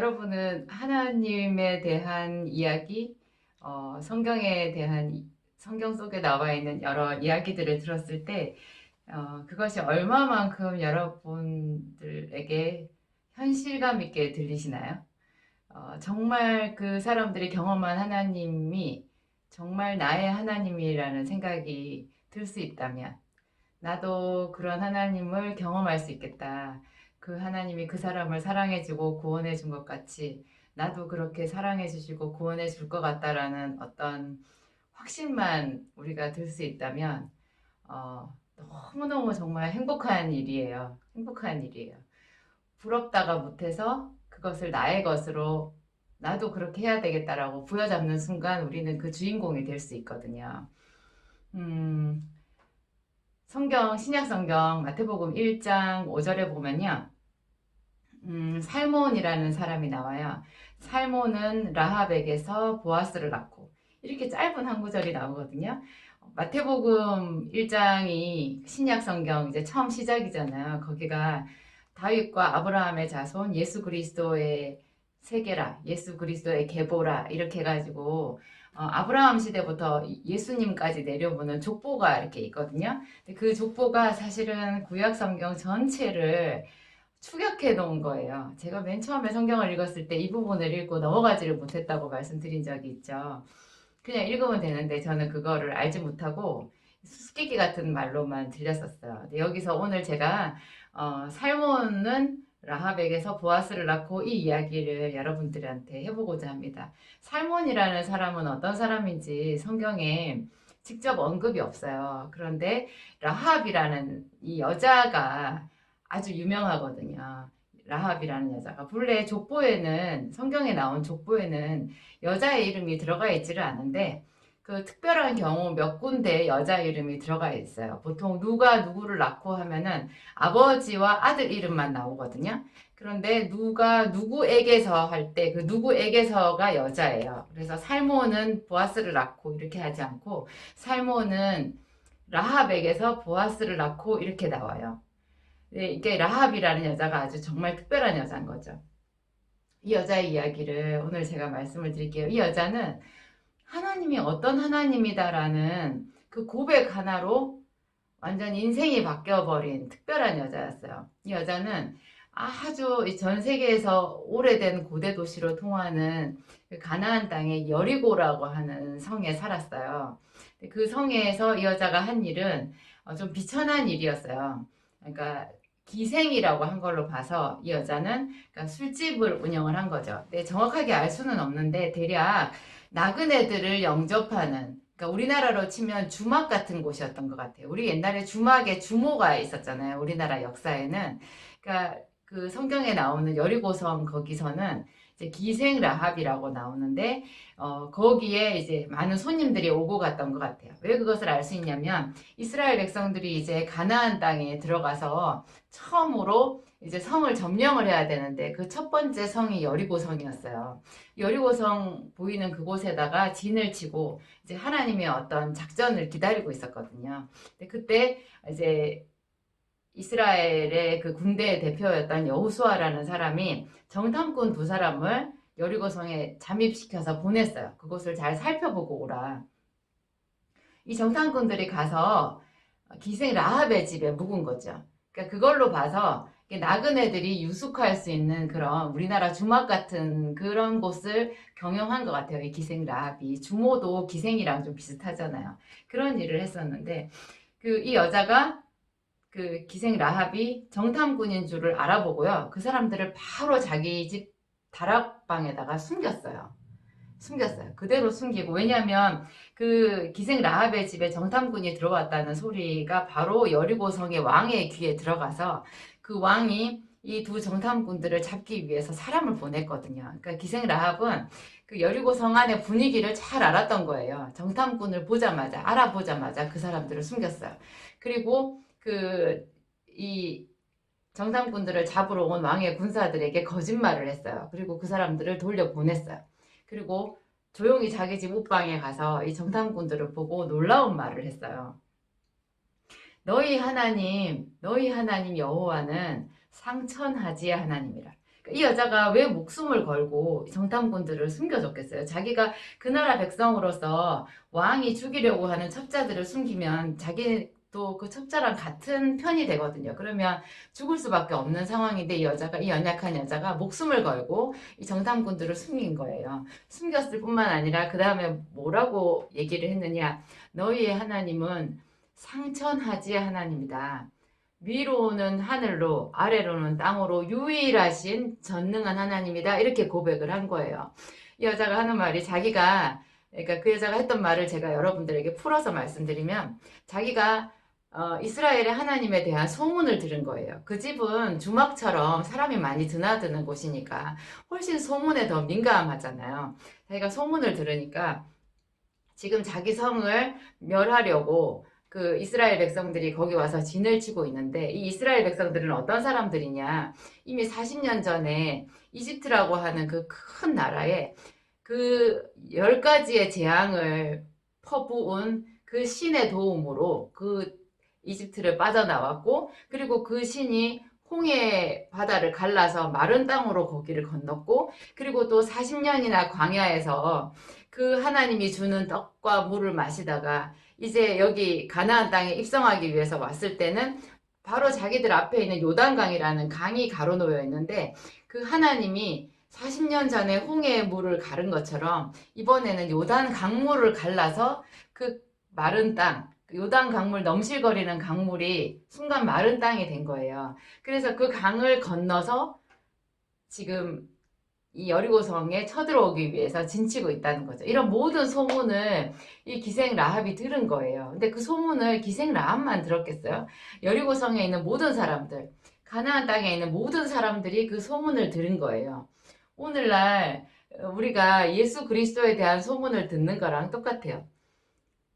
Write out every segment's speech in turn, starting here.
여러분은 하나님에 대한 이야기, 어, 성경에 대한 이- 성경 속에 나와 있는 여러 이야기들을 들었을 때 어, 그것이 얼마만큼 여러분들에게 현실감 있게 들리시나요? 어, 정말 그 사람들이 경험한 하나님이 정말 나의 하나님이라는 생각이 들 수 있다면 나도 그런 하나님을 경험할 수 있겠다. 그 하나님이 그 사람을 사랑해주고 구원해준 것 같이 나도 그렇게 사랑해주시고 구원해줄 것 같다라는 어떤 확신만 우리가 들 수 있다면 어, 너무너무 정말 행복한 일이에요. 행복한 일이에요. 부럽다가 못해서 그것을 나의 것으로 나도 그렇게 해야 되겠다라고 부여잡는 순간 우리는 그 주인공이 될 수 있거든요. 음, 성경, 신약 성경 마태복음 1장 5절에 보면요. 음, 살몬이라는 사람이 나와요. 살몬은 라합에게서 보아스를 낳고 이렇게 짧은 한 구절이 나오거든요. 마태복음 1장이 신약 성경 이제 처음 시작이잖아요. 거기가 다윗과 아브라함의 자손 예수 그리스도의 세계라, 예수 그리스도의 계보라 이렇게 해가지고 어, 아브라함 시대부터 예수님까지 내려오는 족보가 이렇게 있거든요. 그 족보가 사실은 구약 성경 전체를 축약해 놓은 거예요. 제가 맨 처음에 성경을 읽었을 때 이 부분을 읽고 넘어가지를 못했다고 말씀드린 적이 있죠. 그냥 읽으면 되는데 저는 그거를 알지 못하고 수수께끼 같은 말로만 들렸었어요. 여기서 오늘 제가 어, 살몬은 라합에게서 보아스를 낳고 이 이야기를 여러분들한테 해보고자 합니다. 살몬이라는 사람은 어떤 사람인지 성경에 직접 언급이 없어요. 그런데 라합이라는 이 여자가 아주 유명하거든요. 라합이라는 여자가 본래 족보에는 성경에 나온 족보에는 여자의 이름이 들어가 있지를 않은데 그 특별한 경우 몇 군데 여자 이름이 들어가 있어요. 보통 누가 누구를 낳고 하면은 아버지와 아들 이름만 나오거든요. 그런데 누가 누구에게서 할 때 그 누구에게서가 여자예요. 그래서 살모는 보아스를 낳고 이렇게 하지 않고 살모는 라합에게서 보아스를 낳고 이렇게 나와요. 네, 이게 라합이라는 여자가 아주 정말 특별한 여자인 거죠. 이 여자의 이야기를 오늘 제가 말씀을 드릴게요. 이 여자는 하나님이 어떤 하나님이다라는 그 고백 하나로 완전 인생이 바뀌어버린 특별한 여자였어요. 이 여자는 아주 전 세계에서 오래된 고대 도시로 통하는 그 가나안 땅의 여리고라고 하는 성에 살았어요. 그 성에서 이 여자가 한 일은 어, 좀 비천한 일이었어요. 그러니까 기생이라고 한 걸로 봐서 이 여자는 그러니까 술집을 운영을 한 거죠. 근데 정확하게 알 수는 없는데 대략 나그네들을 영접하는 그러니까 우리나라로 치면 주막 같은 곳이었던 것 같아요. 우리 옛날에 주막에 주모가 있었잖아요. 우리나라 역사에는 그러니까 그 성경에 나오는 여리고성 거기서는 기생 라합이라고 나오는데 어, 거기에 이제 많은 손님들이 오고 갔던 것 같아요. 왜 그것을 알 수 있냐면 이스라엘 백성들이 이제 가나안 땅에 들어가서 처음으로 이제 성을 점령을 해야 되는데 그 첫 번째 성이 여리고성이었어요. 여리고성 보이는 그곳에다가 진을 치고 이제 하나님의 어떤 작전을 기다리고 있었거든요. 근데 그때 이제 이스라엘의 그 군대의 대표였던 여호수아라는 사람이 정탐꾼 두 사람을 여리고성에 잠입시켜서 보냈어요. 그곳을 잘 살펴보고 오라. 이 정탐꾼들이 가서 기생 라합의 집에 묵은 거죠. 그러니까 그걸로 봐서 나그네들이 유숙할 수 있는 그런 우리나라 주막 같은 그런 곳을 경영한 것 같아요. 이 기생 라합이 주모도 기생이랑 좀 비슷하잖아요. 그런 일을 했었는데 그 이 여자가 그 기생 라합이 정탐꾼인 줄을 알아보고요. 그 사람들을 바로 자기 집 다락방에다가 숨겼어요. 숨겼어요. 그대로 숨기고 왜냐하면 그 기생 라합의 집에 정탐꾼이 들어왔다는 소리가 바로 여리고성의 왕의 귀에 들어가서 그 왕이 이 두 정탐꾼들을 잡기 위해서 사람을 보냈거든요. 그러니까 기생 라합은 그 여리고 성 안의 분위기를 잘 알았던 거예요. 정탐꾼을 보자마자 알아보자마자 그 사람들을 숨겼어요. 그리고 그 이 정탐꾼들을 잡으러 온 왕의 군사들에게 거짓말을 했어요. 그리고 그 사람들을 돌려 보냈어요. 그리고 조용히 자기 집 옷방에 가서 이 정탐꾼들을 보고 놀라운 말을 했어요. 너희 하나님, 너희 하나님 여호와는 상천하지의 하나님이라. 이 여자가 왜 목숨을 걸고 정탐꾼들을 숨겨줬겠어요? 자기가 그 나라 백성으로서 왕이 죽이려고 하는 첩자들을 숨기면 자기 도그 첩자랑 같은 편이 되거든요. 그러면 죽을 수밖에 없는 상황인데 이 여자가 이 연약한 여자가 목숨을 걸고 이 정탐꾼들을 숨긴 거예요. 숨겼을 뿐만 아니라 그 다음에 뭐라고 얘기를 했느냐? 너희의 하나님은 상천하지의 하나님이다. 위로는 하늘로 아래로는 땅으로 유일하신 전능한 하나님이다 이렇게 고백을 한 거예요. 이 여자가 하는 말이 자기가 그러니까 그 여자가 했던 말을 제가 여러분들에게 풀어서 말씀드리면 자기가 어, 이스라엘의 하나님에 대한 소문을 들은 거예요. 그 집은 주막처럼 사람이 많이 드나드는 곳이니까 훨씬 소문에 더 민감하잖아요. 자기가 소문을 들으니까 지금 자기 성을 멸하려고 그 이스라엘 백성들이 거기 와서 진을 치고 있는데 이 이스라엘 백성들은 어떤 사람들이냐 이미 40년 전에 이집트라고 하는 그 큰 나라에 그열 가지의 재앙을 퍼부은 그 신의 도움으로 그 이집트를 빠져나왔고 그리고 그 신이 홍해 바다를 갈라서 마른 땅으로 거기를 건넜고 그리고 또 40년이나 광야에서 그 하나님이 주는 떡과 물을 마시다가 이제 여기 가나안 땅에 입성하기 위해서 왔을 때는 바로 자기들 앞에 있는 요단강이라는 강이 가로놓여 있는데 그 하나님이 40년 전에 홍해의 물을 가른 것처럼 이번에는 요단 강물을 갈라서 그 마른 땅, 그 요단 강물 넘실거리는 강물이 순간 마른 땅이 된 거예요. 그래서 그 강을 건너서 지금 이 여리고성에 쳐들어오기 위해서 진치고 있다는 거죠. 이런 모든 소문을 이 기생 라합이 들은 거예요. 근데 그 소문을 기생 라합만 들었겠어요? 여리고성에 있는 모든 사람들, 가나안 땅에 있는 모든 사람들이 그 소문을 들은 거예요. 오늘날 우리가 예수 그리스도에 대한 소문을 듣는 거랑 똑같아요.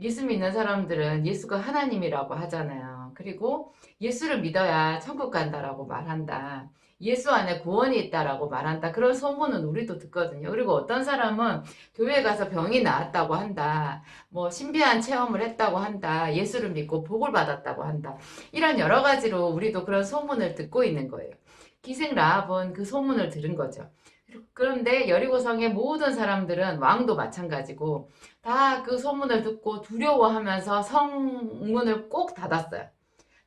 예수 믿는 사람들은 예수가 하나님이라고 하잖아요. 그리고 예수를 믿어야 천국 간다라고 말한다. 예수 안에 구원이 있다라고 말한다. 그런 소문은 우리도 듣거든요. 그리고 어떤 사람은 교회 가서 병이 나았다고 한다. 뭐 신비한 체험을 했다고 한다. 예수를 믿고 복을 받았다고 한다. 이런 여러 가지로 우리도 그런 소문을 듣고 있는 거예요. 기생 라합은 그 소문을 들은 거죠. 그런데 여리고성의 모든 사람들은 왕도 마찬가지고 다 그 소문을 듣고 두려워하면서 성문을 꼭 닫았어요.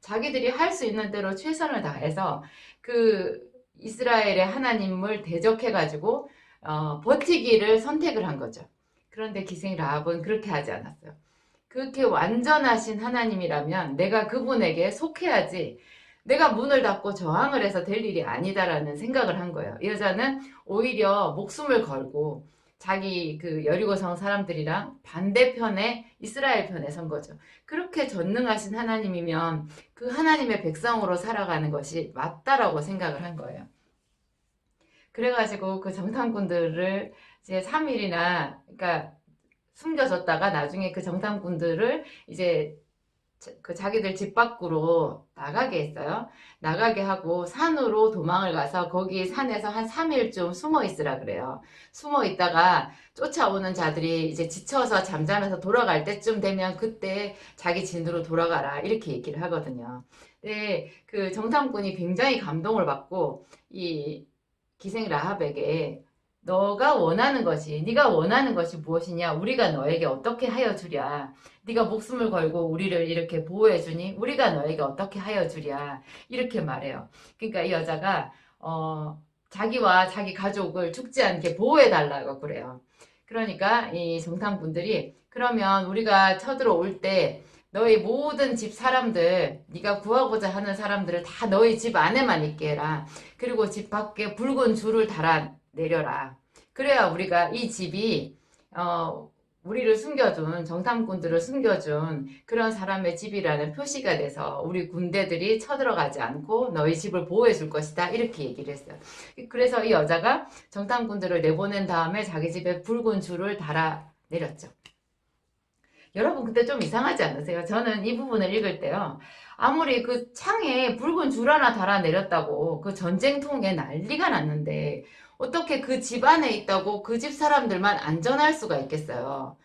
자기들이 할 수 있는 대로 최선을 다해서 그 이스라엘의 하나님을 대적해가지고 어, 버티기를 선택을 한 거죠. 그런데 기생 라합은 그렇게 하지 않았어요. 그렇게 완전하신 하나님이라면 내가 그분에게 속해야지 내가 문을 닫고 저항을 해서 될 일이 아니다라는 생각을 한 거예요. 이 여자는 오히려 목숨을 걸고 자기 그 여리고성 사람들이랑 반대편에 이스라엘 편에 선 거죠. 그렇게 전능하신 하나님이면 그 하나님의 백성으로 살아가는 것이 맞다라고 생각을 한 거예요. 그래가지고 그 정탐꾼들을 이제 3일이나 그러니까 숨겨졌다가 나중에 그 정탐꾼들을 이제 그 자기들 집 밖으로 나가게 했어요. 나가게 하고 산으로 도망을 가서 거기 산에서 한 3일쯤 숨어 있으라 그래요. 숨어 있다가 쫓아오는 자들이 이제 지쳐서 잠잠해서 돌아갈 때쯤 되면 그때 자기 진으로 돌아가라 이렇게 얘기를 하거든요. 근데 그 정탐꾼이 굉장히 감동을 받고 이 기생 라합에게 너가 원하는 것이 네가 원하는 것이 무엇이냐? 우리가 너에게 어떻게 하여 주랴? 네가 목숨을 걸고 우리를 이렇게 보호해 주니 우리가 너에게 어떻게 하여 주랴? 이렇게 말해요. 그러니까 이 여자가 어 자기와 자기 가족을 죽지 않게 보호해 달라고 그래요. 그러니까 이 정탐꾼들이 그러면 우리가 쳐들어올 때 너희 모든 집 사람들, 네가 구하고자 하는 사람들을 다 너희 집 안에만 있게 해라. 그리고 집 밖에 붉은 줄을 달아 내려라. 그래야 우리가 이 집이 어, 우리를 숨겨준 정탐꾼들을 숨겨준 그런 사람의 집이라는 표시가 돼서 우리 군대들이 쳐들어가지 않고 너희 집을 보호해 줄 것이다 이렇게 얘기를 했어요. 그래서 이 여자가 정탐꾼들을 내보낸 다음에 자기 집에 붉은 줄을 달아 내렸죠. 여러분 그때 좀 이상하지 않으세요? 저는 이 부분을 읽을 때요. 아무리 그 창에 붉은 줄 하나 달아 내렸다고 그 전쟁통에 난리가 났는데 어떻게 그 집 안에 있다고 그 집 사람들만 안전할 수가 있겠어요?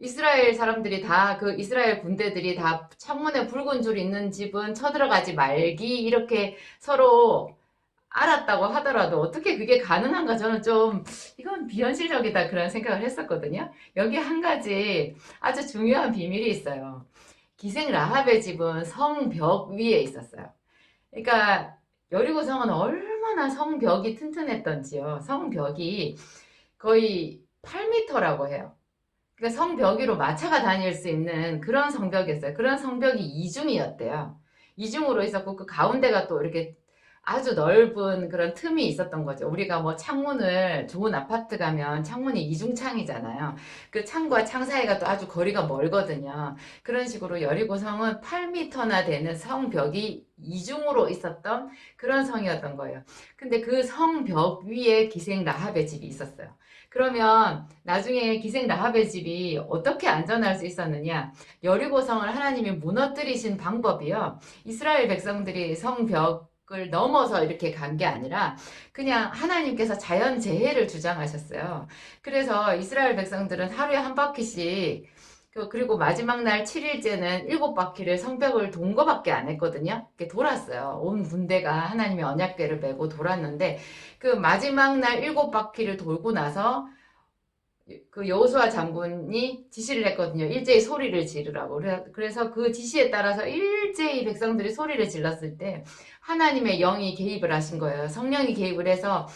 이스라엘 사람들이 다 그 이스라엘 군대들이 다 창문에 붉은 줄 있는 집은 쳐들어가지 말기 이렇게 서로 알았다고 하더라도 어떻게 그게 가능한가 저는 좀 이건 비현실적이다 그런 생각을 했었거든요. 여기 한 가지 아주 중요한 비밀이 있어요. 기생 라합의 집은 성벽 위에 있었어요. 그러니까 여리고 성은 얼마나 성벽이 튼튼했던지요. 성벽이 거의 8m라고 해요. 그러니까 성벽 위로 마차가 다닐 수 있는 그런 성벽이었어요. 그런 성벽이 이중이었대요. 이중으로 있었고 그 가운데가 또 이렇게 아주 넓은 그런 틈이 있었던 거죠. 우리가 뭐 창문을 좋은 아파트 가면 창문이 이중창이잖아요. 그 창과 창 사이가 또 아주 거리가 멀거든요. 그런 식으로 여리고성은 8m나 되는 성벽이 이중으로 있었던 그런 성이었던 거예요. 근데 그 성벽 위에 기생 라합의 집이 있었어요. 그러면 나중에 기생 라합의 집이 어떻게 안전할 수 있었느냐? 여리고성을 하나님이 무너뜨리신 방법이요. 이스라엘 백성들이 성벽 을 넘어서 이렇게 간 게 아니라 그냥 하나님께서 자연 재해를 주장하셨어요. 그래서 이스라엘 백성들은 하루에 한 바퀴씩 그- 그리고 마지막 날 7일째는 일곱 바퀴를 성벽을 돈 거밖에 안 했거든요. 이렇게 돌았어요. 온 군대가 하나님의 언약궤를 메고 돌았는데 그 마지막 날 일곱 바퀴를 돌고 나서 그 여호수아 장군이 지시를 했거든요. 일제히 소리를 지르라고. 그래- 그래서 그 지시에 따라서 일제히 백성들이 소리를 질렀을 때 하나님의 영이 개입을 하신 거예요. 성령이 개입을 해서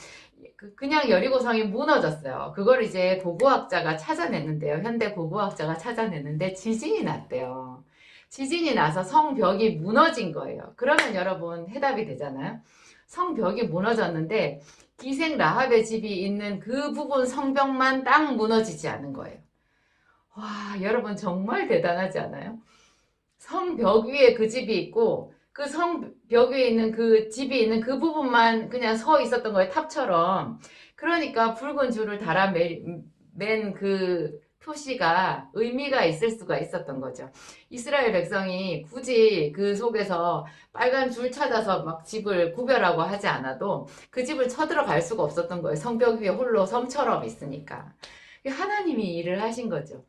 그- 그냥 여리고 성이 무너졌어요. 그걸 이제 고고학자가 찾아냈는데요. 현대 고고학자가 찾아냈는데 지진이 났대요. 지진이 나서 성벽이 무너진 거예요. 그러면 여러분 해답이 되잖아요. 성벽이 무너졌는데 기생 라합의 집이 있는 그 부분 성벽만 딱 무너지지 않은 거예요. 와, 여러분 정말 대단하지 않아요? 성벽 위에 그 집이 있고 그 성벽 위에 있는 그 집이 있는 그 부분만 그냥 서 있었던 거예요. 탑처럼. 그러니까 붉은 줄을 달아 맨그 표시가 의미가 있을 수가 있었던 거죠. 이스라엘 백성이 굳이 그 속에서 빨간 줄 찾아서 막 집을 구별하고 하지 않아도 그 집을 쳐들어갈 수가 없었던 거예요. 성벽 위에 홀로 섬처럼 있으니까. 하나님이 일을 하신 거죠.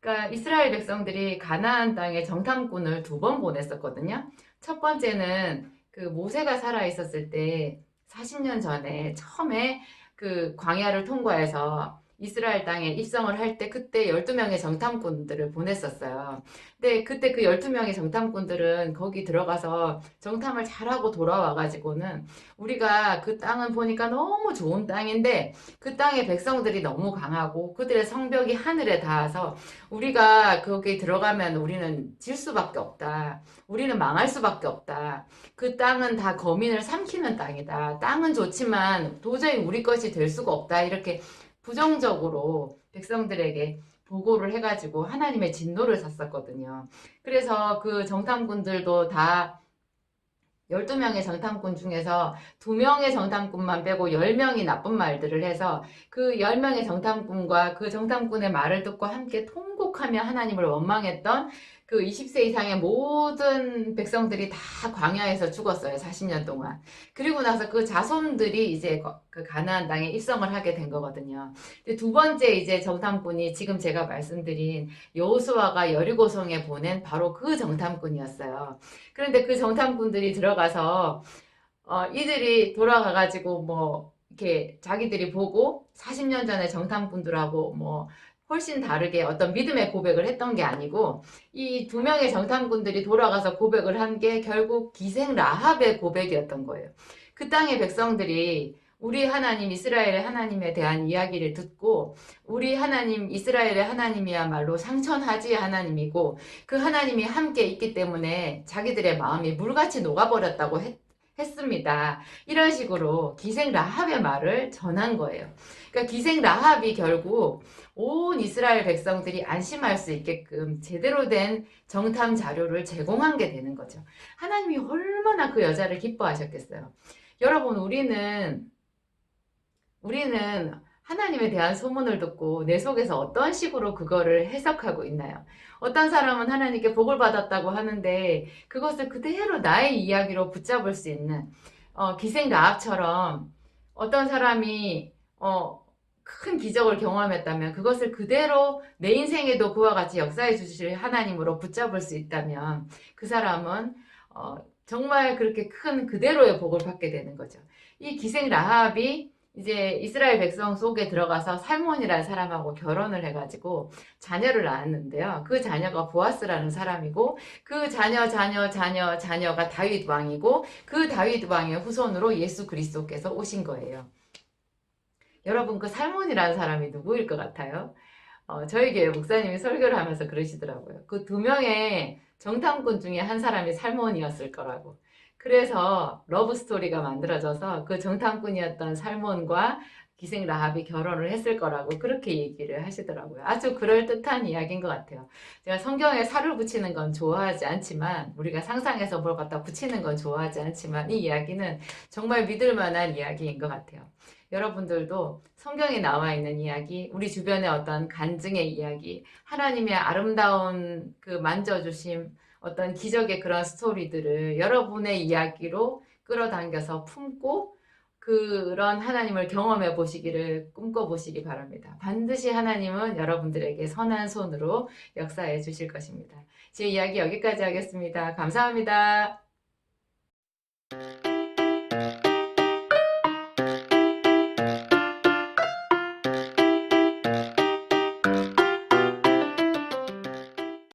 그러니까 이스라엘 백성들이 가나안 땅에 정탐꾼을 두 번 보냈었거든요. 첫 번째는 그 모세가 살아 있었을 때 40년 전에 처음에 그 광야를 통과해서 이스라엘 땅에 입성을 할 때 그때 12명의 정탐꾼들을 보냈었어요. 근데 그때 그 12명의 정탐꾼들은 거기 들어가서 정탐을 잘하고 돌아와가지고는 우리가 그 땅은 보니까 너무 좋은 땅인데 그 땅의 백성들이 너무 강하고 그들의 성벽이 하늘에 닿아서 우리가 거기 들어가면 우리는 질 수밖에 없다. 우리는 망할 수밖에 없다. 그 땅은 다 거민을 삼키는 땅이다. 땅은 좋지만 도저히 우리 것이 될 수가 없다. 이렇게 부정적으로 백성들에게 보고를 해가지고 하나님의 진노를 샀었거든요. 그래서 그 정탐꾼들도 다 12명의 정탐꾼 중에서 2명의 정탐꾼만 빼고 10명이 나쁜 말들을 해서 그 10명의 정탐꾼과 그 정탐꾼의 말을 듣고 함께 통 곡하며 하나님을 원망했던 그 20세 이상의 모든 백성들이 다 광야에서 죽었어요. 40년 동안. 그리고 나서 그 자손들이 이제 그 가나안 땅에 입성을 하게 된 거거든요. 두 번째 이제 정탐꾼이 지금 제가 말씀드린 여호수아가 여리고성에 보낸 바로 그 정탐꾼이었어요. 그런데 그 정탐꾼들이 들어가서 어, 이들이 돌아가 가지고 뭐 이렇게 자기들이 보고 40년 전에 정탐꾼들하고 뭐 훨씬 다르게 어떤 믿음의 고백을 했던 게 아니고 이 두 명의 정탐꾼들이 돌아가서 고백을 한 게 결국 기생 라합의 고백이었던 거예요. 그 땅의 백성들이 우리 하나님 이스라엘의 하나님에 대한 이야기를 듣고 우리 하나님 이스라엘의 하나님이야말로 상천하지 하나님이고 그 하나님이 함께 있기 때문에 자기들의 마음이 물같이 녹아버렸다고 했, 했습니다. 이런 식으로 기생 라합의 말을 전한 거예요. 그러니까 기생 라합이 결국 온 이스라엘 백성들이 안심할 수 있게끔 제대로 된 정탐 자료를 제공한 게 되는 거죠. 하나님이 얼마나 그 여자를 기뻐하셨겠어요. 여러분, 우리는, 우리는 하나님에 대한 소문을 듣고 내 속에서 어떤 식으로 그거를 해석하고 있나요? 어떤 사람은 하나님께 복을 받았다고 하는데 그것을 그대로 나의 이야기로 붙잡을 수 있는 어, 기생 라합처럼 어떤 사람이 어, 큰 기적을 경험했다면 그것을 그대로 내 인생에도 그와 같이 역사해 주실 하나님으로 붙잡을 수 있다면 그 사람은 어, 정말 그렇게 큰 그대로의 복을 받게 되는 거죠. 이 기생 라합이 이제 이스라엘 백성 속에 들어가서 살몬이라는 사람하고 결혼을 해가지고 자녀를 낳았는데요. 그 자녀가 보아스라는 사람이고 그 자녀 자녀 자녀 자녀가 다윗 왕이고 그 다윗 왕의 후손으로 예수 그리스도께서 오신 거예요. 여러분 그 살몬이라는 사람이 누구일 것 같아요? 어, 교회 목사님이 설교를 하면서 그러시더라고요. 그 두 명의 정탐꾼 중에 한 사람이 살몬이었을 거라고. 그래서 러브 스토리가 만들어져서 그 정탐꾼이었던 살몬과 기생 라합이 결혼을 했을 거라고 그렇게 얘기를 하시더라고요. 아주 그럴듯한 이야기인 것 같아요. 제가 성경에 살을 붙이는 건 좋아하지 않지만 우리가 상상해서 뭘 갖다 붙이는 건 좋아하지 않지만 이 이야기는 정말 믿을 만한 이야기인 것 같아요. 여러분들도 성경에 나와 있는 이야기, 우리 주변의 어떤 간증의 이야기, 하나님의 아름다운 그 만져주심, 어떤 기적의 그런 스토리들을 여러분의 이야기로 끌어당겨서 품고 그런 하나님을 경험해 보시기를 꿈꿔 보시기 바랍니다. 반드시 하나님은 여러분들에게 선한 손으로 역사해 주실 것입니다. 제 이야기 여기까지 하겠습니다. 감사합니다.